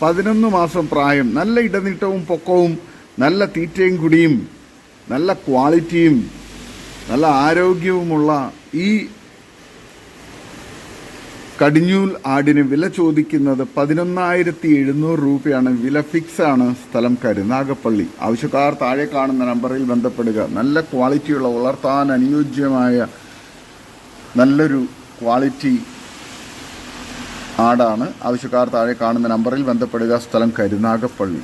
പതിനൊന്ന് മാസം പ്രായം നല്ല ഇടനീട്ടവും പൊക്കവും നല്ല തീറ്റയും കുടിയും നല്ല ക്വാളിറ്റിയും നല്ല ആരോഗ്യവുമുള്ള ഈ കടിഞ്ഞൂൽ ആടിന് വില ചോദിക്കുന്നത് പതിനൊന്നായിരത്തി എഴുന്നൂറ് രൂപയാണ്. വില ഫിക്സ് ആണ് സ്ഥലം കരുനാഗപ്പള്ളി ആവശ്യക്കാർ താഴെ കാണുന്ന നമ്പറിൽ ബന്ധപ്പെടുക. നല്ല ക്വാളിറ്റിയുള്ള വളർത്താൻ അനുയോജ്യമായ നല്ലൊരു ക്വാളിറ്റി ആടാണ്. ആവശ്യക്കാർ താഴെ കാണുന്ന നമ്പറിൽ ബന്ധപ്പെടുക. സ്ഥലം കരുനാഗപ്പള്ളി.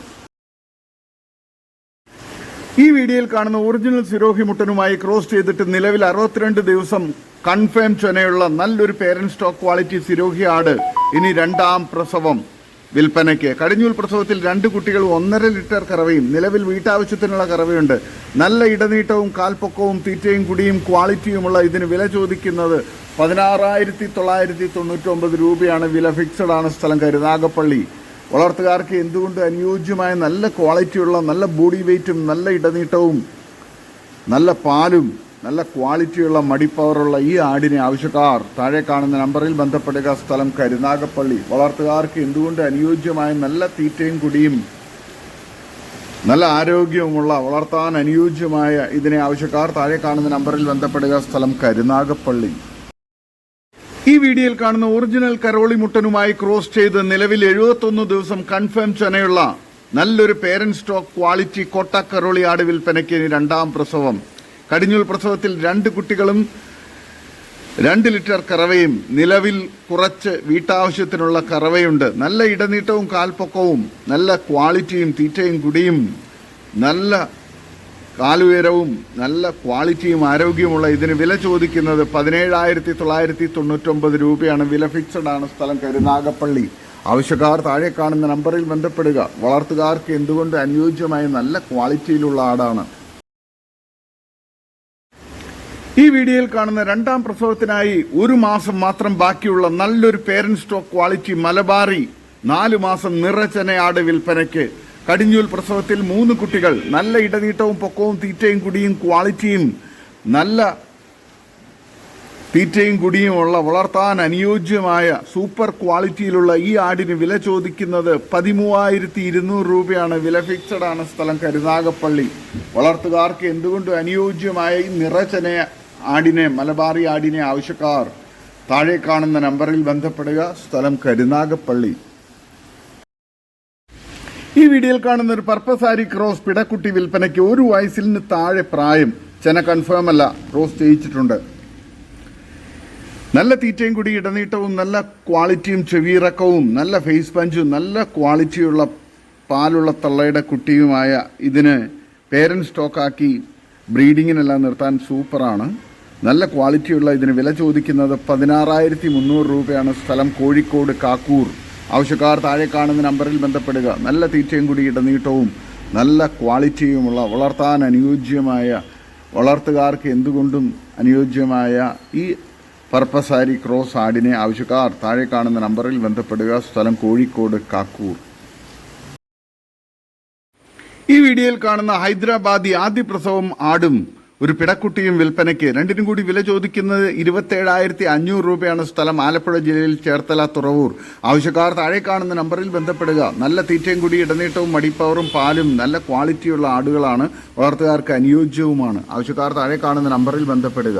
ഈ വീഡിയോയിൽ കാണുന്ന ഒറിജിനൽ സിരോഹി മുട്ടനുമായി ക്രോസ് ചെയ്തിട്ട് നിലവിൽ അറുപത്തിരണ്ട് ദിവസം കൺഫേം ചൊനയുള്ള നല്ലൊരു പേരന്റ് സ്റ്റോക്ക് ക്വാളിറ്റി സിരോഹി ആട്. ഇനി രണ്ടാം പ്രസവം. വിൽപ്പനയ്ക്ക്. കടിഞ്ഞൂൽ പ്രസവത്തിൽ രണ്ട് കുട്ടികൾ ഒന്നര ലിറ്റർ കറവയും നിലവിൽ വീട്ടാവശ്യത്തിനുള്ള കറവയുണ്ട്. നല്ല ഇടനീട്ടവും കാൽപ്പൊക്കവും തീറ്റയും കുടിയും ക്വാളിറ്റിയുമുള്ള ഇതിന് വില ചോദിക്കുന്നത് പതിനാറായിരത്തി തൊള്ളായിരത്തി തൊണ്ണൂറ്റി ഒമ്പത് രൂപയാണ്. വില ഫിക്സഡ് ആണ് സ്ഥലം കരുനാഗപ്പള്ളി വളർത്തുകാർക്ക് എന്തുകൊണ്ട് അനുയോജ്യമായ നല്ല ക്വാളിറ്റിയുള്ള നല്ല ബോഡി വെയ്റ്റും നല്ല ഇടനീട്ടവും നല്ല പാലും നല്ല ക്വാളിറ്റിയുള്ള മടിപ്പവറുള്ള ഈ ആടിനെ ആവശ്യക്കാർ താഴെ കാണുന്ന നമ്പറിൽ ബന്ധപ്പെടുക സ്ഥലം കരുനാഗപ്പള്ളി. വളർത്തുകാർക്ക് എന്തുകൊണ്ട് അനുയോജ്യമായ നല്ല തീറ്റയും കുടിയും നല്ല ആരോഗ്യവുമുള്ള വളർത്താൻ അനുയോജ്യമായ ഇതിനെ ആവശ്യക്കാർ താഴെ കാണുന്ന നമ്പറിൽ ബന്ധപ്പെടുക സ്ഥലം കരുനാഗപ്പള്ളി. ഈ വീഡിയോയിൽ കാണുന്ന ഒറിജിനൽ കരോളി മുട്ടനുമായി ക്രോസ് ചെയ്ത് നിലവിൽ എഴുപത്തൊന്ന് ദിവസം കൺഫേം ചെനയുള്ള നല്ലൊരു പേരന്റ് സ്റ്റോക്ക് ക്വാളിറ്റി കോട്ട കരോളി ആട് വിൽപ്പനയ്ക്ക് രണ്ടാം പ്രസവം. കടിഞ്ഞൂൽ പ്രസവത്തിൽ രണ്ട് കുട്ടികളും രണ്ട് ലിറ്റർ കറവയും നിലവിൽ കുറച്ച് വീട്ടാവശ്യത്തിനുള്ള കറവയുണ്ട്. നല്ല ഇടനീട്ടവും കാൽപ്പൊക്കവും നല്ല ക്വാളിറ്റിയും തീറ്റയും കുടിയും നല്ല കാലുയരവും നല്ല ക്വാളിറ്റിയും ആരോഗ്യമുള്ള ഇതിന് വില ചോദിക്കുന്നത് പതിനേഴായിരത്തി തൊള്ളായിരത്തി തൊണ്ണൂറ്റൊമ്പത് രൂപയാണ്. വില ഫിക്സഡ് ആണ് സ്ഥലം കരുനാഗപ്പള്ളി ആവശ്യക്കാർ താഴെ കാണുന്ന നമ്പറിൽ ബന്ധപ്പെടുക. വളർത്തുകാർക്ക് എന്തുകൊണ്ട് അനുയോജ്യമായ നല്ല ക്വാളിറ്റിയിലുള്ള ആടാണ്? ഈ വീഡിയോയിൽ കാണുന്ന രണ്ടാം പ്രസവത്തിനായി ഒരു മാസം മാത്രം ബാക്കിയുള്ള നല്ലൊരു പേരന്റ് സ്റ്റോക്ക് ക്വാളിറ്റി മലബാറി നാലു മാസം നിറച്ചനയാട് വിൽപ്പനയ്ക്ക്. കടിഞ്ഞൂൽ പ്രസവത്തിൽ മൂന്ന് കുട്ടികൾ നല്ല ഇടനീട്ടവും പൊക്കവും തീറ്റയും കുടിയും ക്വാളിറ്റിയും നല്ല തീറ്റയും കുടിയുമുള്ള വളർത്താൻ അനുയോജ്യമായ സൂപ്പർ ക്വാളിറ്റിയിലുള്ള ഈ ആടിന് വില ചോദിക്കുന്നത് പതിമൂവായിരത്തി ഇരുന്നൂറ് രൂപയാണ്. വില ഫിക്സഡ് ആണ് സ്ഥലം കരുനാഗപ്പള്ളി. വളർത്തുകാർക്ക് എന്തുകൊണ്ടും അനുയോജ്യമായ ഈ നിറചന ആടിനെ മലബാറി ആടിനെ ആവശ്യക്കാർ താഴെ കാണുന്ന നമ്പറിൽ ബന്ധപ്പെടുക. സ്ഥലം കരുനാഗപ്പള്ളി. ഈ വീഡിയോയിൽ കാണുന്ന ഒരു പർപ്പസ് പർപ്പസാരി ക്രോസ് പിടക്കുട്ടി വിൽപ്പനയ്ക്ക് ഒരു വയസ്സിന് താഴെ പ്രായം. ചെന കൺഫേം അല്ല ക്രോസ് ചെയ്യിച്ചിട്ടുണ്ട് നല്ല തീറ്റയും കൂടി ഇടനീട്ടവും നല്ല ക്വാളിറ്റിയും ചെവിയിറക്കവും നല്ല ഫേസ് പഞ്ചും നല്ല ക്വാളിറ്റിയുള്ള പാലുള്ള തള്ളയുടെ കുട്ടിയുമായ ഇതിന് പേരൻസ് സ്റ്റോക്കാക്കി ബ്രീഡിങ്ങിനെല്ലാം നിർത്താൻ സൂപ്പറാണ് നല്ല ക്വാളിറ്റിയുള്ള ഇതിന് വില ചോദിക്കുന്നത് പതിനാറായിരത്തി മുന്നൂറ് രൂപയാണ്. സ്ഥലം കോഴിക്കോട് കാക്കൂർ. ആവശ്യക്കാർ താഴെ കാണുന്ന നമ്പറിൽ ബന്ധപ്പെടുക. നല്ല തീറ്റയും കൂടി ഇടനീട്ടവും നല്ല ക്വാളിറ്റിയുമുള്ള വളർത്താൻ അനുയോജ്യമായ വളർത്തുകാർക്ക് എന്തുകൊണ്ടും അനുയോജ്യമായ ഈ പർപ്പസാരി ക്രോസ് ആടിനെ ആവശ്യക്കാർ താഴെ കാണുന്ന നമ്പറിൽ ബന്ധപ്പെടുക. സ്ഥലം കോഴിക്കോട് കാക്കൂർ. ഈ വീഡിയോയിൽ കാണുന്ന ഹൈദരാബാദി ആദ്യ പ്രസവം ആടും. ഒരു പിടക്കുട്ടിയും വിൽപ്പനയ്ക്ക് രണ്ടിനും കൂടി വില ചോദിക്കുന്നത് ഇരുപത്തേഴായിരത്തി അഞ്ഞൂറ് രൂപയാണ് സ്ഥലം ആലപ്പുഴ ജില്ലയിൽ ചേർത്തല തുറവൂർ. ആവശ്യക്കാർ താഴെ കാണുന്ന നമ്പറിൽ ബന്ധപ്പെടുക. നല്ല തീറ്റയും കൂടി ഇടനീട്ടവും മടിപ്പവറും പാലും നല്ല ക്വാളിറ്റിയുള്ള ആടുകളാണ് വളർത്തുകാർക്ക് അനുയോജ്യവുമാണ്. ആവശ്യക്കാർ താഴെ കാണുന്ന നമ്പറിൽ ബന്ധപ്പെടുക.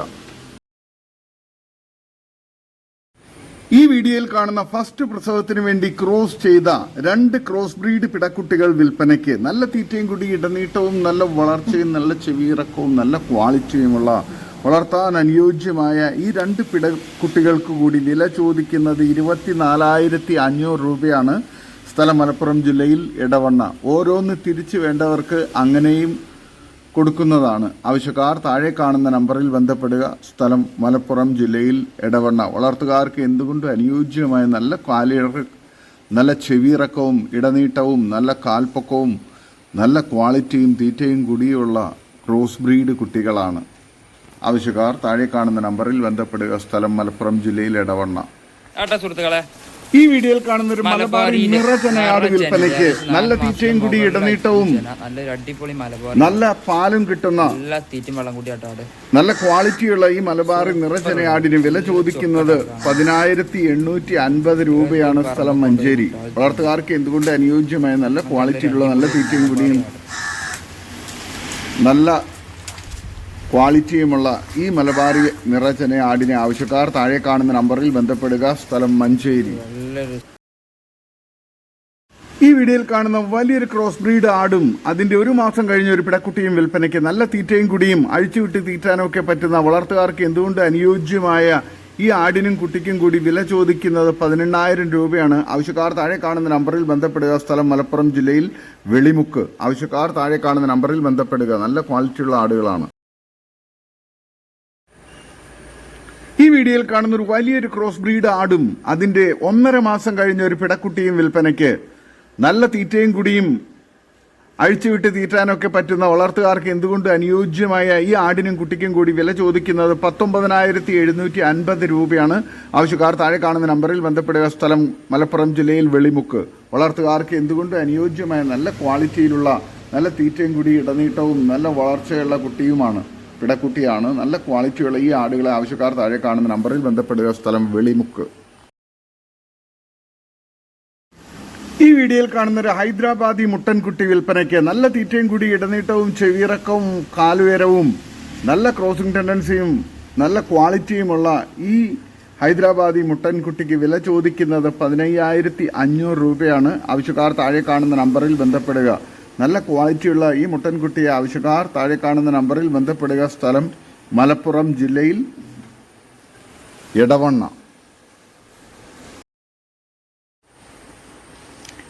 ഈ വീഡിയോയിൽ കാണുന്ന ഫസ്റ്റ് പ്രസവത്തിന് വേണ്ടി ക്രോസ് ചെയ്ത രണ്ട് ക്രോസ് ബ്രീഡ് പിടക്കുട്ടികൾ വിൽപ്പനയ്ക്ക് നല്ല തീറ്റയും കൂടി ഇടനീട്ടവും നല്ല വളർച്ചയും നല്ല ചെവിയിറക്കവും നല്ല ക്വാളിറ്റിയുമുള്ള വളർത്താൻ അനുയോജ്യമായ ഈ രണ്ട് പിടക്കുട്ടികൾക്ക് കൂടി വില ചോദിക്കുന്നത് ഇരുപത്തിനാലായിരത്തി അഞ്ഞൂറ് രൂപയാണ്. സ്ഥലം മലപ്പുറം ജില്ലയിൽ ഇടവണ്ണ ഓരോന്ന് തിരിച്ചു വേണ്ടവർക്ക് അങ്ങനെയും കൊടുക്കുന്നതാണ്. ആവശ്യക്കാർ താഴെ കാണുന്ന നമ്പറിൽ ബന്ധപ്പെടുക. സ്ഥലം മലപ്പുറം ജില്ലയിൽ ഇടവണ്ണ വളർത്തുകാർക്ക് എന്തുകൊണ്ട് അനുയോജ്യമായ നല്ല കാലിഴ നല്ല ചെവിയിറക്കവും ഇടനീട്ടവും നല്ല കാൽപ്പൊക്കവും നല്ല ക്വാളിറ്റിയും തീറ്റയും കൂടിയുള്ള ക്രോസ് ബ്രീഡ് കുട്ടികളാണ്. ആവശ്യക്കാർ താഴെ കാണുന്ന നമ്പറിൽ ബന്ധപ്പെടുക. സ്ഥലം മലപ്പുറം ജില്ലയിൽ ഇടവണ്ണ സുഹൃത്തുക്കളെ ഈ വീഡിയോയിൽ കാണുന്ന ഒരു മലബാറി നിറചനയാട് വിൽപ്പനയ്ക്ക് നല്ല തീറ്റയും കൂടി ഇടനീട്ടവും നല്ലൊരു അടിപൊളി മലബാർ നല്ല പാലും കിട്ടുന്ന നല്ല തീറ്റും വെള്ളം കൂടി നല്ല ക്വാളിറ്റിയുള്ള ഈ മലബാറി നിറചനയാടിന് വില ചോദിക്കുന്നത് പതിനായിരത്തി എണ്ണൂറ്റി അൻപത് രൂപയാണ് സ്ഥലം മഞ്ചേരി. വളർത്തുകാർക്ക് എന്തുകൊണ്ട് അനുയോജ്യമായ നല്ല ക്വാളിറ്റിയുള്ള നല്ല തീറ്റയും കൂടിയും നല്ല ക്വാളിറ്റിയുമുള്ള ഈ മലബാറി നിറചന ആടിനെ ആവശ്യക്കാർ താഴെ കാണുന്ന നമ്പറിൽ ബന്ധപ്പെടുക. സ്ഥലം മഞ്ചേരി. ഈ വീഡിയോയിൽ കാണുന്ന വലിയൊരു ക്രോസ് ബ്രീഡ് ആടും അതിന്റെ ഒരു മാസം കഴിഞ്ഞ ഒരു പിടക്കുട്ടിയും വിൽപ്പനയ്ക്ക് നല്ല തീറ്റയും കുടിയും അഴിച്ചുവിട്ട് തീറ്റാനൊക്കെ പറ്റുന്ന വളർത്തുകാർക്ക് എന്തുകൊണ്ട് അനുയോജ്യമായ ഈ ആടിനും കുട്ടിക്കും കൂടി വില ചോദിക്കുന്നത് പതിനെണ്ണായിരം രൂപയാണ്. ആവശ്യക്കാർ താഴെ കാണുന്ന നമ്പറിൽ ബന്ധപ്പെടുക. സ്ഥലം മലപ്പുറം ജില്ലയിൽ വെളിമുക്ക്. ആവശ്യക്കാർ താഴെ കാണുന്ന നമ്പറിൽ ബന്ധപ്പെടുക. നല്ല ക്വാളിറ്റിയുള്ള ആടുകളാണ്. ഈ വീഡിയോയിൽ കാണുന്ന ഒരു വലിയൊരു ക്രോസ് ബ്രീഡ് ആടും അതിന്റെ ഒന്നര മാസം കഴിഞ്ഞ ഒരു പിടക്കുട്ടിയും വിൽപ്പനയ്ക്ക് നല്ല തീറ്റയും കുടിയും അഴിച്ചുവിട്ട് തീറ്റാനൊക്കെ പറ്റുന്ന വളർത്തുകാർക്ക് എന്തുകൊണ്ട് അനുയോജ്യമായ ഈ ആടിനും കുട്ടിക്കും കൂടി വില ചോദിക്കുന്നത് പത്തൊമ്പതിനായിരത്തി എഴുന്നൂറ്റി അൻപത് രൂപയാണ്. ആവശ്യക്കാർ താഴെ കാണുന്ന നമ്പറിൽ ബന്ധപ്പെടുക. സ്ഥലം മലപ്പുറം ജില്ലയിൽ വെളിമുക്ക്. വളർത്തുകാർക്ക് എന്തുകൊണ്ട് അനുയോജ്യമായ നല്ല ക്വാളിറ്റിയിലുള്ള നല്ല തീറ്റയും കുടി ഇടനീട്ടവും നല്ല വളർച്ചയുള്ള കുട്ടിയുമാണ്. പിടക്കുട്ടിയാണ്. നല്ല ക്വാളിറ്റിയുള്ള ഈ ആടുകളെ ആവശ്യക്കാർ താഴെ കാണുന്ന നമ്പറിൽ ബന്ധപ്പെടുക. സ്ഥലം വെളിമുക്ക്. ഈ വീഡിയോയിൽ കാണുന്ന ഒരു ഹൈദരാബാദി മുട്ടൻകുട്ടി വിൽപ്പനയ്ക്ക് നല്ല തീറ്റയും കൂടി ഇടനീട്ടവും ചെവിയിറക്കവും കാലുയരവും നല്ല ക്രോസിംഗ് ടെൻഡൻസിയും നല്ല ക്വാളിറ്റിയുമുള്ള ഈ ഹൈദരാബാദി മുട്ടൻകുട്ടിക്ക് വില ചോദിക്കുന്നത് പതിനയ്യായിരത്തി അഞ്ഞൂറ് രൂപയാണ്. ആവശ്യക്കാർ താഴെ കാണുന്ന നമ്പറിൽ ബന്ധപ്പെടുക. നല്ല ക്വാളിറ്റിയുള്ള ഈ മുട്ടൻകുട്ടിയെ ആവശ്യക്കാർ താഴെ കാണുന്ന നമ്പറിൽ ബന്ധപ്പെടുക. സ്ഥലം മലപ്പുറം ജില്ലയിൽ ഇടവണ്ണ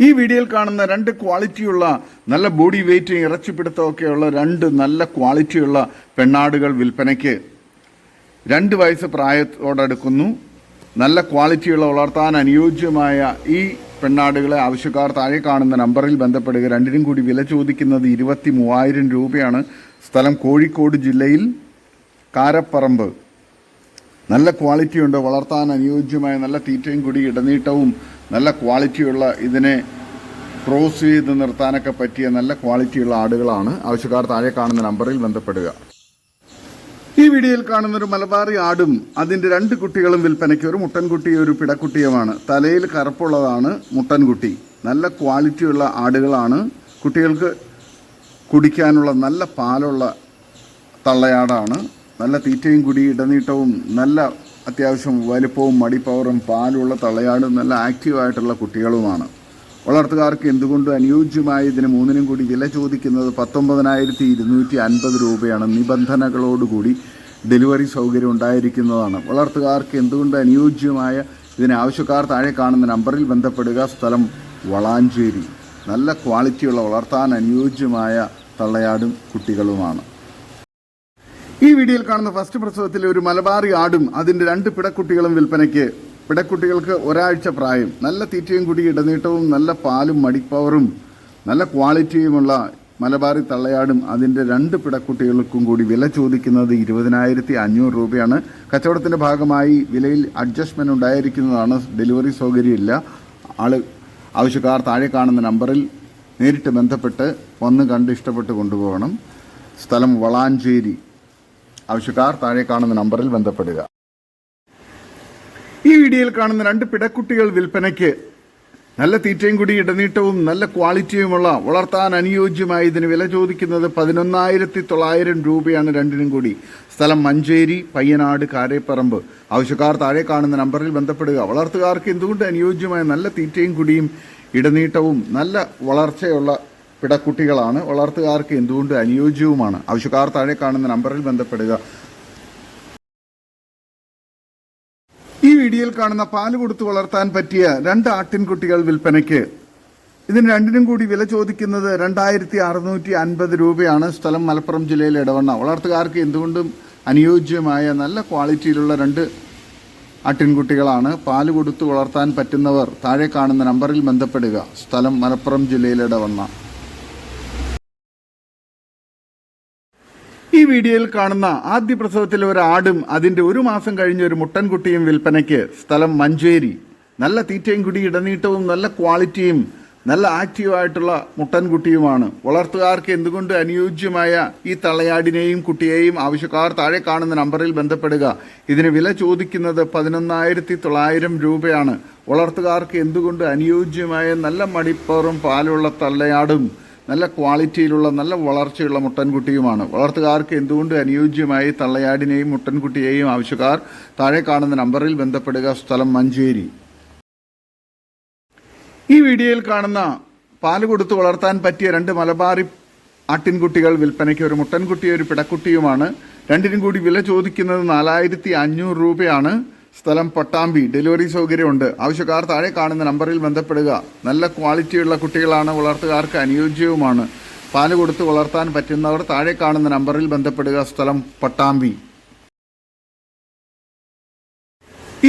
ഈ വീഡിയോയിൽ കാണുന്ന രണ്ട് ക്വാളിറ്റിയുള്ള നല്ല ബോഡി വെയിറ്റ് ഇറച്ചിപ്പിടുത്തമൊക്കെയുള്ള രണ്ട് നല്ല ക്വാളിറ്റിയുള്ള പെണ്ണാടുകൾ വിൽപ്പനയ്ക്ക് രണ്ട് വയസ്സ് പ്രായത്തോടടുക്കുന്നു നല്ല ക്വാളിറ്റിയുള്ള വളർത്താൻ അനുയോജ്യമായ ഈ പെണ്ണാടുകളെ ആവശ്യക്കാർ താഴെ കാണുന്ന നമ്പറിൽ ബന്ധപ്പെടുക. രണ്ടിനും കൂടി വില ചോദിക്കുന്നത് ഇരുപത്തി മൂവായിരം രൂപയാണ്. സ്ഥലം കോഴിക്കോട് ജില്ലയിൽ കാരപ്പറമ്പ്. നല്ല ക്വാളിറ്റിയുണ്ട് വളർത്താൻ അനുയോജ്യമായ നല്ല തീറ്റയും കൂടി ഇടനീട്ടവും നല്ല ക്വാളിറ്റിയുള്ള ഇതിനെ ക്രോസ് ചെയ്ത് നിർത്താനൊക്കെ പറ്റിയ നല്ല ക്വാളിറ്റിയുള്ള ആടുകളാണ്. ആവശ്യക്കാർ താഴെ കാണുന്ന നമ്പറിൽ ബന്ധപ്പെടുക. ഈ വീഡിയോയിൽ കാണുന്ന ഒരു മലബാറി ആടും അതിന്റെ രണ്ട് കുട്ടികളും വിൽപ്പനയ്ക്ക് ഒരു മുട്ടൻകുട്ടിയും ഒരു പിടക്കുട്ടിയുമാണ്. തലയിൽ കറുപ്പുള്ളതാണ് മുട്ടൻകുട്ടി. നല്ല ക്വാളിറ്റിയുള്ള ആടുകളാണ്. കുട്ടികൾക്ക് കുടിക്കാനുള്ള നല്ല പാലുള്ള തള്ളയാടാണ്. നല്ല തീറ്റയും കുടി ഇടനീട്ടവും നല്ല അത്യാവശ്യം വലുപ്പവും മടിപ്പവറും പാലുള്ള തള്ളയാടും നല്ല ആക്റ്റീവായിട്ടുള്ള കുട്ടികളുമാണ്. വളർത്തുകാർക്ക് എന്തുകൊണ്ട് അനുയോജ്യമായ ഇതിന് മൂന്നിനും കൂടി വില ചോദിക്കുന്നത് പത്തൊമ്പതിനായിരത്തി ഇരുന്നൂറ്റി അൻപത് രൂപയാണ് നിബന്ധനകളോടുകൂടി ഡെലിവറി സൗകര്യം ഉണ്ടായിരിക്കുന്നതാണ്. വളർത്തുകാർക്ക് എന്തുകൊണ്ട് അനുയോജ്യമായ ഇതിന് ആവശ്യക്കാർ താഴെ കാണുന്ന നമ്പറിൽ ബന്ധപ്പെടുക. സ്ഥലം വളാഞ്ചേരി. നല്ല ക്വാളിറ്റിയുള്ള വളർത്താൻ അനുയോജ്യമായ തള്ളയാടും കുട്ടികളുമാണ്. ഈ വീഡിയോയിൽ കാണുന്ന ഫസ്റ്റ് പ്രസവത്തിലെ ഒരു മലബാറി ആടും അതിന്റെ രണ്ട് പിടക്കുട്ടികളും വിൽപ്പനയ്ക്ക് പിടക്കുട്ടികൾക്ക് ഒരാഴ്ച പ്രായം നല്ല തീറ്റയും കൂടി ഇടനീട്ടവും നല്ല പാലും മടിപ്പവറും നല്ല ക്വാളിറ്റിയുമുള്ള മലബാറി തള്ളയാടും അതിന്റെ രണ്ട് പിടക്കുട്ടികൾക്കും കൂടി വില ചോദിക്കുന്നത് ഇരുപതിനായിരത്തി അഞ്ഞൂറ് രൂപയാണ്. കച്ചവടത്തിന്റെ ഭാഗമായി വിലയിൽ അഡ്ജസ്റ്റ്മെന്റ് ഉണ്ടായിരിക്കുന്നതാണ്. ഡെലിവറി സൗകര്യമില്ല. ആൾ ആവശ്യക്കാർ താഴെ കാണുന്ന നമ്പറിൽ നേരിട്ട് ബന്ധപ്പെട്ട് വന്ന് കണ്ട് ഇഷ്ടപ്പെട്ട് കൊണ്ടുപോകണം. സ്ഥലം വളാഞ്ചേരി. ആവശ്യക്കാർ താഴെ കാണുന്ന നമ്പറിൽ ബന്ധപ്പെടുക. ഈ വീഡിയോയിൽ കാണുന്ന രണ്ട് പിടക്കുട്ടികൾ വിൽപ്പനയ്ക്ക് നല്ല തീറ്റയും കൂടി ഇടനീട്ടവും നല്ല ക്വാളിറ്റിയുമുള്ള വളർത്താൻ അനുയോജ്യമായ ഇതിന് വില ചോദിക്കുന്നത് പതിനൊന്നായിരത്തി തൊള്ളായിരം രൂപയാണ് രണ്ടിനും കൂടി. സ്ഥലം മഞ്ചേരി പയ്യനാട് കാരേപ്പറമ്പ്. ആവശ്യക്കാർ താഴെ കാണുന്ന നമ്പറിൽ ബന്ധപ്പെടുക. വളർത്തുകാർക്ക് എന്തുകൊണ്ട് അനുയോജ്യമായ നല്ല തീറ്റയും കുടിയും ഇടനീട്ടവും നല്ല വളർച്ചയുള്ള പിടക്കുട്ടികളാണ്? വളർത്തുകാർക്ക് എന്തുകൊണ്ട് അനുയോജ്യവുമാണ്? ആവശ്യക്കാർ താഴെ കാണുന്ന നമ്പറിൽ ബന്ധപ്പെടുക. ഈ വീഡിയോയിൽ കാണുന്ന പാൽ കൊടുത്തു വളർത്താൻ പറ്റിയ രണ്ട് ആട്ടിൻകുട്ടികൾ വിൽപ്പനയ്ക്ക്. ഇതിന് രണ്ടിനും കൂടി വില ചോദിക്കുന്നത് രണ്ടായിരത്തി അറുന്നൂറ്റി അൻപത് രൂപയാണ്. സ്ഥലം മലപ്പുറം ജില്ലയിലെ ഇടവണ്ണ. വളർത്തുകാർക്ക് എന്തുകൊണ്ടും അനുയോജ്യമായ നല്ല ക്വാളിറ്റിയിലുള്ള രണ്ട് ആട്ടിൻകുട്ടികളാണ്. പാൽ കൊടുത്തു വളർത്താൻ പറ്റുന്നവർ താഴെ കാണുന്ന നമ്പറിൽ ബന്ധപ്പെടുക. സ്ഥലം മലപ്പുറം ജില്ലയിലെ ഇടവണ്ണ. ഈ വീഡിയോയിൽ കാണുന്ന ആദ്യ പ്രസവത്തിലെ ഒരു ആടും അതിന്റെ ഒരു മാസം കഴിഞ്ഞ ഒരു മുട്ടൻകുട്ടിയും വിൽപ്പനയ്ക്ക് സ്ഥലം മഞ്ചേരി. നല്ല തീറ്റയും കുടി ഇടനീട്ടവും നല്ല ക്വാളിറ്റിയും നല്ല ആക്റ്റീവായിട്ടുള്ള മുട്ടൻകുട്ടിയുമാണ്. വളർത്തുകാർക്ക് എന്തുകൊണ്ട് അനുയോജ്യമായ ഈ തള്ളയാടിനെയും കുട്ടിയെയും ആവശ്യക്കാർ താഴെ കാണുന്ന നമ്പറിൽ ബന്ധപ്പെടുക. ഇതിന് വില ചോദിക്കുന്നത് പതിനൊന്നായിരത്തി തൊള്ളായിരം രൂപയാണ്. വളർത്തുകാർക്ക് എന്തുകൊണ്ട് അനുയോജ്യമായ നല്ല മടിപ്പറും പാലുള്ള തള്ളയാടും നല്ല ക്വാളിറ്റിയിലുള്ള നല്ല വളർച്ചയുള്ള മുട്ടൻകുട്ടിയുമാണ്. വളർത്തുകാർക്ക് എന്തുകൊണ്ട് അനുയോജ്യമായി തള്ളയാടിനെയും മുട്ടൻകുട്ടിയെയും ആവശ്യക്കാർ താഴെ കാണുന്ന നമ്പറിൽ ബന്ധപ്പെടുക? സ്ഥലം മഞ്ചേരി. ഈ വീഡിയോയിൽ കാണുന്ന പാൽ കൊടുത്ത് വളർത്താൻ പറ്റിയ രണ്ട് മലബാറി ആട്ടിൻകുട്ടികൾ വിൽപ്പനയ്ക്ക് ഒരു മുട്ടൻകുട്ടിയും ഒരു പിടക്കുട്ടിയുമാണ്. രണ്ടിനും കൂടി വില ചോദിക്കുന്നത് നാലായിരത്തി അഞ്ഞൂറ് രൂപയാണ്. സ്ഥലം പട്ടാമ്പി. ഡെലിവറി സൗകര്യമുണ്ട്. ആവശ്യക്കാർ താഴെ കാണുന്ന നമ്പറിൽ ബന്ധപ്പെടുക. നല്ല ക്വാളിറ്റിയുള്ള കുട്ടികളാണ് വളർത്തുകാർക്ക് അനുയോജ്യവുമാണ്. പാൽ കൊടുത്ത് വളർത്താൻ പറ്റുന്നവർ താഴെ കാണുന്ന നമ്പറിൽ ബന്ധപ്പെടുക. സ്ഥലം പട്ടാമ്പി.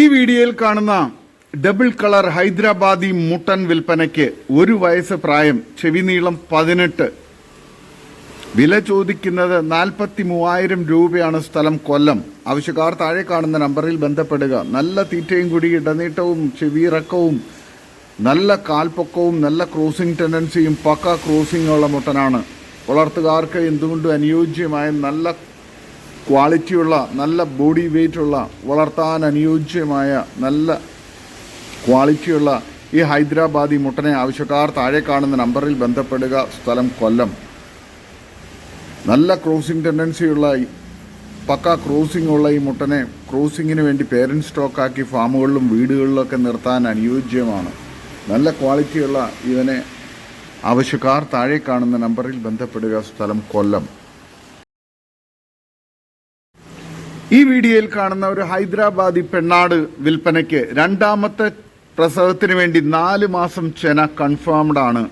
ഈ വീഡിയോയിൽ കാണുന്ന ഡബിൾ കളർ ഹൈദരാബാദി മുട്ടൻ വിൽപ്പനയ്ക്ക് ഒരു വയസ്സ് പ്രായം ചെവി നീളം പതിനെട്ട് വില ചോദിക്കുന്നത് നാൽപ്പത്തി മൂവായിരം രൂപയാണ് സ്ഥലം കൊല്ലം. ആവശ്യക്കാർ താഴെ കാണുന്ന നമ്പറിൽ ബന്ധപ്പെടുക. നല്ല തീറ്റയും കൂടി ഇടനീട്ടവും ചെവിയിറക്കവും നല്ല കാൽപ്പൊക്കവും നല്ല ക്രോസിംഗ് ടെൻഡൻസിയും പക്ക ക്രോസിംഗ് ഉള്ള മുട്ടനാണ്. വളർത്തുകാർക്ക് എന്തുകൊണ്ടും അനുയോജ്യമായ നല്ല ക്വാളിറ്റിയുള്ള നല്ല ബോഡി വെയിറ്റുള്ള വളർത്താൻ അനുയോജ്യമായ നല്ല ക്വാളിറ്റിയുള്ള ഈ ഹൈദരാബാദി മുട്ടനെ ആവശ്യക്കാർ താഴെ കാണുന്ന നമ്പറിൽ ബന്ധപ്പെടുക. സ്ഥലം കൊല്ലം. നല്ല ക്രോസിംഗ് ടെൻഡൻസിയുള്ള പക്ക ക്രോസിംഗ് ഉള്ള ഈ മുട്ടനെ ക്രോസിങ്ങിന് വേണ്ടി പേരന്റ് സ്റ്റോക്കാക്കി ഫാമുകളിലും വീടുകളിലൊക്കെ നിർത്താൻ അനുയോജ്യമാണ്. നല്ല ക്വാളിറ്റിയുള്ള ഇവനെ ആവശ്യക്കാർ താഴെ കാണുന്ന നമ്പറിൽ ബന്ധപ്പെടുക സ്ഥലം കൊല്ലം. ഈ വീഡിയോയിൽ കാണുന്ന ഒരു ഹൈദരാബാദി പെണ്ണാട് വിൽപ്പനയ്ക്ക് രണ്ടാമത്തെ പ്രസവത്തിന് വേണ്ടി നാല് മാസം ചെന കൺഫേംഡ് ആണ്.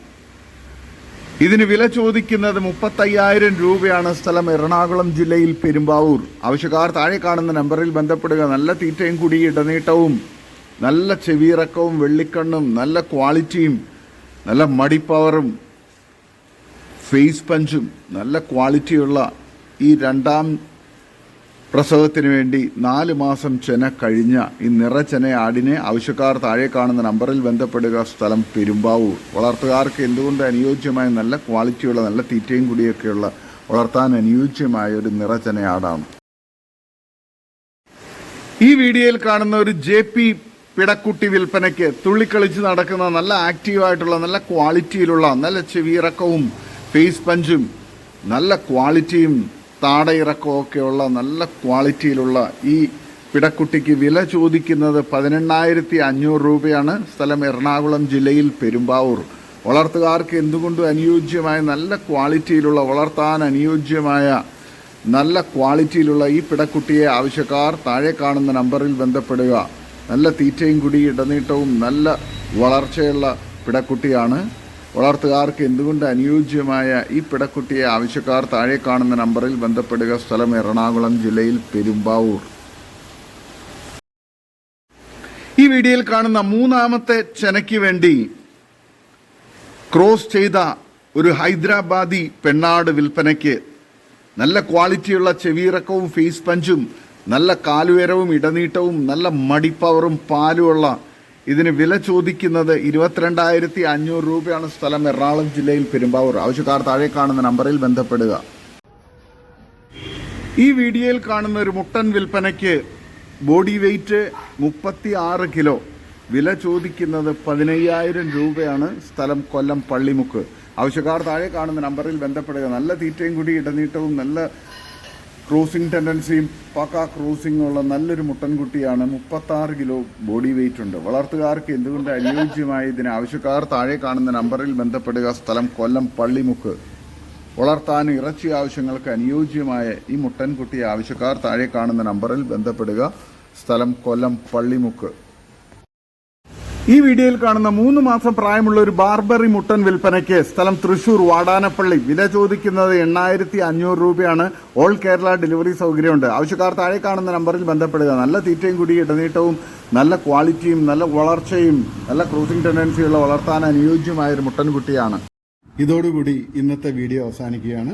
ഇതിന് വില ചോദിക്കുന്നത് മുപ്പത്തയ്യായിരം രൂപയാണ് സ്ഥലം എറണാകുളം ജില്ലയിൽ പെരുമ്പാവൂർ. ആവശ്യക്കാർ താഴെ കാണുന്ന നമ്പറിൽ ബന്ധപ്പെടുക. നല്ല തീറ്റയും കുടി ഇടനീട്ടവും നല്ല ചെവിയിറക്കവും വെള്ളിക്കണ്ണും നല്ല ക്വാളിറ്റിയും നല്ല മടിപ്പവറും ഫേസ് പഞ്ചും നല്ല ക്വാളിറ്റിയുള്ള ഈ രണ്ടാം പ്രസവത്തിന് വേണ്ടി നാല് മാസം ചെന കഴിഞ്ഞ ഈ നിറചെന ആടിനെ ആവശ്യക്കാർ താഴെ കാണുന്ന നമ്പറിൽ ബന്ധപ്പെടുക സ്ഥലം പെരുമ്പാവൂർ. വളർത്തുകാർക്ക് എന്തുകൊണ്ട് അനുയോജ്യമായ നല്ല ക്വാളിറ്റിയുള്ള നല്ല തീറ്റയും കുടിയൊക്കെയുള്ള വളർത്താൻ അനുയോജ്യമായ ഒരു നിറച്ചെന ആടാണ്. ഈ വീഡിയോയിൽ കാണുന്ന ഒരു ജെ പി പിടക്കുട്ടി വിൽപ്പനയ്ക്ക് തുള്ളിക്കളിച്ച് നടക്കുന്ന നല്ല ആക്റ്റീവായിട്ടുള്ള നല്ല ക്വാളിറ്റിയിലുള്ള നല്ല ചെവിയിറക്കവും ഫേസ് പഞ്ചും നല്ല ക്വാളിറ്റിയും താടയിറക്കവും ഒക്കെയുള്ള നല്ല ക്വാളിറ്റിയിലുള്ള ഈ പിടക്കുട്ടിക്ക് വില ചോദിക്കുന്നത് പതിനെണ്ണായിരത്തി അഞ്ഞൂറ് രൂപയാണ്. സ്ഥലം എറണാകുളം ജില്ലയിൽ പെരുമ്പാവൂർ. വളർത്തുകാർക്ക് എന്തുകൊണ്ടും അനുയോജ്യമായ നല്ല ക്വാളിറ്റിയിലുള്ള വളർത്താൻ അനുയോജ്യമായ നല്ല ക്വാളിറ്റിയിലുള്ള ഈ പിടക്കുട്ടിയെ ആവശ്യക്കാർ താഴെ കാണുന്ന നമ്പറിൽ ബന്ധപ്പെടുക. നല്ല തീറ്റയും കുടി ഇടനീട്ടവും നല്ല വളർച്ചയുള്ള പിടക്കുട്ടിയാണ് വളർത്തുകാർക്ക് എന്തുകൊണ്ട് അനുയോജ്യമായ ഈ പിടക്കുട്ടിയെ ആവശ്യക്കാർ താഴെ കാണുന്ന നമ്പറിൽ ബന്ധപ്പെടുക? സ്ഥലം എറണാകുളം ജില്ലയിൽ പെരുമ്പാവൂർ. ഈ വീഡിയോയിൽ കാണുന്ന മൂന്നാമത്തെ ചെനയ്ക്ക് വേണ്ടി ക്രോസ് ചെയ്ത ഒരു ഹൈദരാബാദി പെണ്ണാട് വിൽപ്പനയ്ക്ക് നല്ല ക്വാളിറ്റിയുള്ള ചെവിയിറക്കവും ഫേസ് പഞ്ചും നല്ല കാലുയരവും ഇടനീട്ടവും നല്ല മടിപ്പവറും പാലുമുള്ള ഇതിന് വില ചോദിക്കുന്നത് ഇരുപത്തിരണ്ടായിരത്തി അഞ്ഞൂറ് രൂപയാണ് സ്ഥലം എറണാകുളം ജില്ലയിൽ പെരുമ്പാവൂർ. ആവശ്യക്കാർ താഴെ കാണുന്ന നമ്പറിൽ ബന്ധപ്പെടുക. ഈ വീഡിയോയിൽ കാണുന്ന ഒരു മുട്ടൻ വിൽപ്പനയ്ക്ക് ബോഡി വെയ്റ്റ് മുപ്പത്തി ആറ് കിലോ. വില ചോദിക്കുന്നത് പതിനയ്യായിരം രൂപയാണ് സ്ഥലം കൊല്ലം പള്ളിമുക്ക്. ആവശ്യക്കാർ താഴെ കാണുന്ന നമ്പറിൽ ബന്ധപ്പെടുക. നല്ല തീറ്റയും കൂടി ഇടനീട്ടവും നല്ല ക്രോസിംഗ് ടെൻഡൻസിയും പക്ക ക്രോസിംഗ് ഉള്ള നല്ലൊരു മുട്ടൻകുട്ടിയാണ്. മുപ്പത്താറ് കിലോ ബോഡി വെയിറ്റ് ഉണ്ട്. വളർത്തുകാർക്ക് എന്തുകൊണ്ട് അനുയോജ്യമായ ഇതിന് ആവശ്യക്കാർ താഴെ കാണുന്ന നമ്പറിൽ ബന്ധപ്പെടുക? സ്ഥലം കൊല്ലം പള്ളിമുക്ക്. വളർത്താൻ ഇറച്ചി ആവശ്യങ്ങൾക്ക് അനുയോജ്യമായ ഈ മുട്ടൻകുട്ടിയെ ആവശ്യക്കാർ താഴെ കാണുന്ന നമ്പറിൽ ബന്ധപ്പെടുക. സ്ഥലം കൊല്ലം പള്ളിമുക്ക്. ഈ വീഡിയോയിൽ കാണുന്ന മൂന്ന് മാസം പ്രായമുള്ള ഒരു ബാർബറി മുട്ടൻ വിൽപ്പനയ്ക്ക് സ്ഥലം തൃശൂർ വാടാനപ്പള്ളി. വില ചോദിക്കുന്നത് എണ്ണായിരത്തി അഞ്ഞൂറ് രൂപയാണ്. ഓൾ കേരള ഡെലിവറി സൗകര്യമുണ്ട്. ആവശ്യക്കാർ താഴെ കാണുന്ന നമ്പറിൽ ബന്ധപ്പെടുക. നല്ല തീറ്റയും കൂടി ഇടനീട്ടവും നല്ല ക്വാളിറ്റിയും നല്ല വളർച്ചയും നല്ല ക്രൂസിംഗ് ടെൻഡൻസിയുള്ള വളർത്താൻ അനുയോജ്യമായ ഒരു മുട്ടൻകുട്ടിയാണ്. ഇതോടുകൂടി ഇന്നത്തെ വീഡിയോ അവസാനിക്കുകയാണ്.